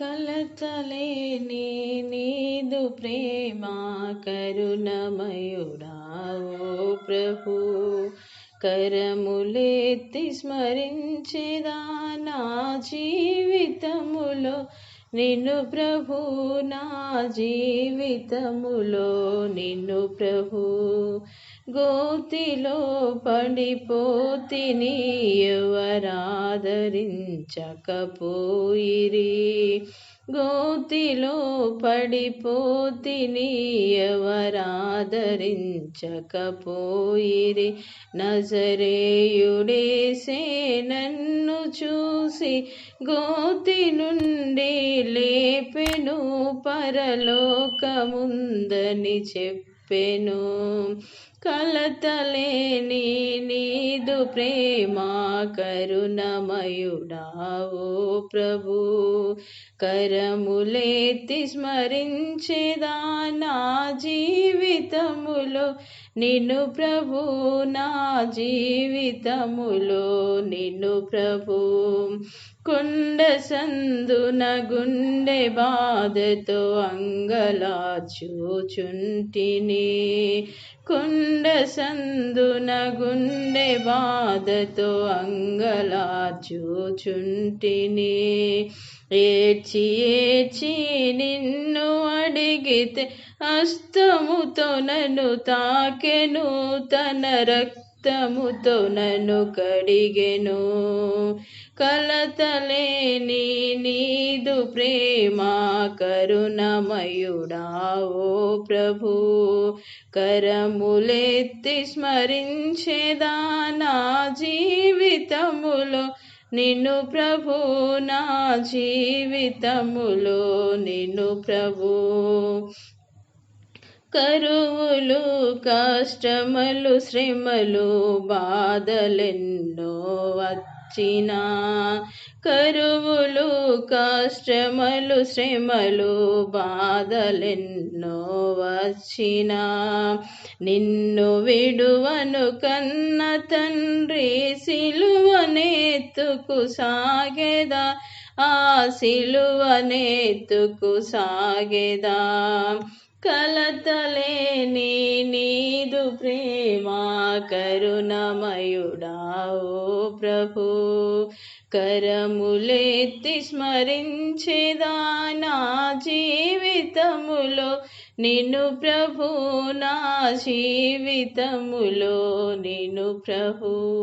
కలతలేని నీదు ప్రేమ కరుణమయుడా ఓ ప్రభు. కరములెత్తి స్మరించేదా నా జీవితములో? నిన్ను ప్రభు నా జీవితములో నిన్ను ప్రభు. గోతిలో పడిపోతిని ఆదరించకపోయిరి. గోతిలో పడిపోతిని ఎవరాదరించకపోయిరి నజరేయుడేసే నన్ను చూసి గోతి నుండి లేపెను. పరలోకముందని చెప్పెను. కలతలేని నీదు ప్రేమ కరుణమయుడావు ప్రభు. కరములేతి స్మరించేదా నా జీవితములో? నిన్ను ప్రభు నా జీవితములో నిన్ను ప్రభు. కొండ సందున గుండె బాధతో అంగలాచుచుంటిని కొండ సందున గుండె బాధతో అంగలాచుచుంటిని ఏడ్చి ఏడ్చి నిన్ను అడిగితే హస్తముతో నన్ను తాకెను తన రక్తముతో నన్ను కడిగెను. కలతలేని నీదు ప్రేమ కరుణమయుడావో ఓ ప్రభు. కరములెత్తి స్మరించేదా నా జీవితములో? నిన్ను ప్రభు నా జీవితములో నిన్ను ప్రభు. కరువులు కష్టములు శ్రమలు బాధలెన్నో వచ్చిన. కరువులు కష్టములు శ్రమలు బాధలెన్నో వచ్చినా. నిన్ను విడువను కన్న తండ్రి సిలువనెత్తుకు సాగేదా? ఆ సిలువనెత్తుకు సాగేదా? కలతలేని నీదు ప్రేమా కరుణమయుడా ఓ ప్రభు. కరములెత్తి స్మరించేదా నా జీవితములో? నిన్ను ప్రభు నా జీవితములో నిన్ను ప్రభు.